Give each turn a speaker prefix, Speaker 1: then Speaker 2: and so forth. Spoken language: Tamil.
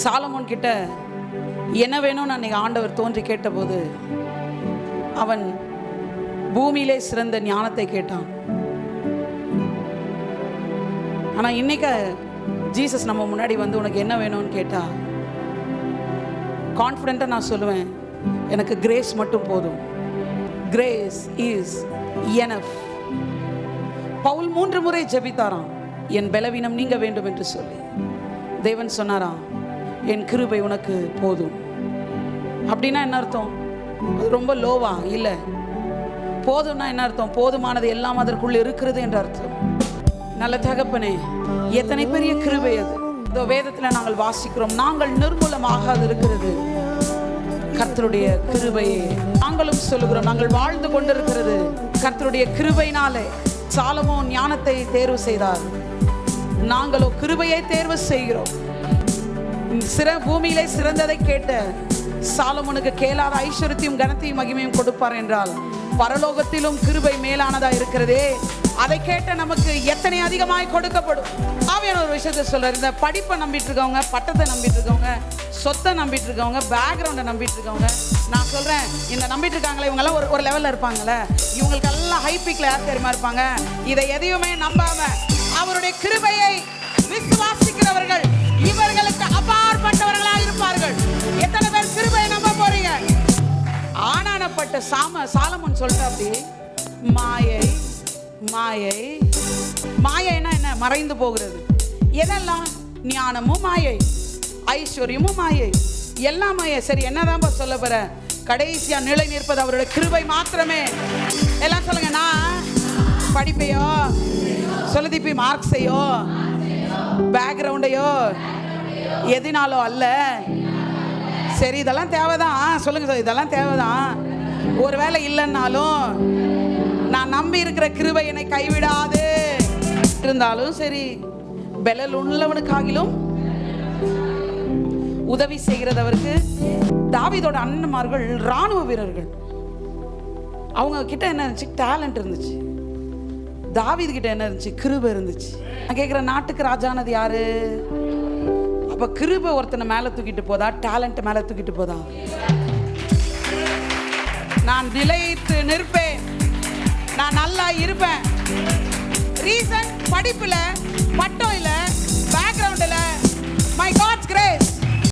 Speaker 1: சாலமோன் கிட்ட என்ன வேணும்னு அன்னைக்கு ஆண்டவர் தோன்றி கேட்டபோது அவன் பூமியிலே சிறந்த ஞானத்தை கேட்டான். ஆனா இன்னைக்கு ஜீசஸ் நம்ம முன்னாடி வந்து உனக்கு என்ன வேணும்னு கேட்டா கான்ஃபிடென்ட்டாக நான் சொல்லுவேன் எனக்கு கிரேஸ் மட்டும் போதும். கிரேஸ் இஸ் எனஃப் பவுல் மூன்று முறை ஜெபித்தாராம் என் பலவீனம் நீங்க வேண்டும் என்று சொல்லி. தேவன் சொன்னாராம் என் கிருபை உனக்கு போதும். அப்படின்னா என்ன அர்த்தம்? அது ரொம்ப லோவா? இல்லை. போதும்னா என்ன அர்த்தம்? போதுமானது எல்லாம் அதற்குள் இருக்கிறது என்ற அர்த்தம். நல்ல தகப்பனே எத்தனை பெரிய கிருபை அது. இந்த வேதத்தில் நாங்கள் வாசிக்கிறோம். நாங்கள் நிர்மூலமாக இருக்கிறது. கர்த்தருடைய கிருபையே. நாங்களும் சொல்லுகிறோம் நாங்கள் வாழ்ந்து கொண்டிருக்கிறது கர்த்தருடைய கிருபையினாலே. சாலமோ ஞானத்தை தேர்வு செய்தார். நாங்களோ கிருபையை தேர்வு செய்கிறோம். சிற பூமியிலே சிறந்ததை கேட்ட சாலமனுக்கு கேளாத ஐஸ்வர்யத்தையும் கனத்தையும் மகிமையும் கொடுப்பார் என்றால் பரலோகத்திலும் கிருபை மேலானதா இருக்கிறதே. அதை கேட்ட நமக்கு எத்தனை அதிகமாய் கொடுக்கப்படும். ஆவியான ஒரு விஷயத்த சொல்றாரு. இந்த படிப்பை நம்பிட்டு இருக்கவங்க பட்டத்தை நம்பிட்டு இருக்கவங்க சொத்தை நம்பிட்டு இருக்கவங்க பேக்ரவுண்டை நம்பிட்டு இருக்கவங்க நான் சொல்றேன் இந்த நம்பிட்டு இருக்காங்களே இவங்க எல்லாம் ஒரு ஒரு லெவல்ல இருப்பாங்கல்ல. இவங்களுக்கு எல்லாம் ஹை பீக்ல யார் தெரியுமா இருப்பாங்க? இதை எதையுமே நம்பாம அவருடைய கிருபையை விசுவாசிக்கிறவர் ஆனானப்பட்ட சாம சாலமன் சொல்லிட்டு அப்படி மாயை மாயை மாயைனா என்ன? மறைந்து போகிறது. எதெல்லாம்? ஞானமும் மாயை ஐஸ்வர்யமும் மாயை. எல்லாம் மாயை. சரி என்னதான் சொல்ல போற? கடைசியா நிலை நிற்பது அவருடைய கிருபை மாத்திரமே. எல்லாம் சொல்லுங்க நான் படிப்பையோ சொல்லுதிப்பி மார்க்ஸையோ பேக்ரவுண்டையோ எதினாலோ அல்ல. சரி இதெல்லாம் தேவைதான். சொல்லுங்க சார் இதெல்லாம் தேவைதான். ஒருவேளை இல்லைன்னாலும் நான் நம்பி இருக்கிற கிருபை என்னை கைவிடாது. இருந்தாலும் சரி பெலல் உள்ளவனுக்காகிலும் உதவி செய்கிறதவருக்கு தாவிதோட அண்ணன்மார்கள் ராணுவ வீரர்கள். அவங்க கிட்ட என்ன இருந்துச்சு? டேலண்ட் இருந்துச்சு. தாவீது கிட்ட என்ன இருந்துச்சு? கிருபை இருந்துச்சு. நான் கேட்குற நாட்டுக்கு ராஜானது யாரு? அப்ப கிருபை ஒருத்தனை மேல தூக்கிட்டு போதா? டேலண்ட் மேல தூக்கிட்டு போதா? நான் நிலைத்து நிற்பேன். நான் நல்லா இருப்பேன். ரீசன் படிப்பில் பட்டம் இல்லை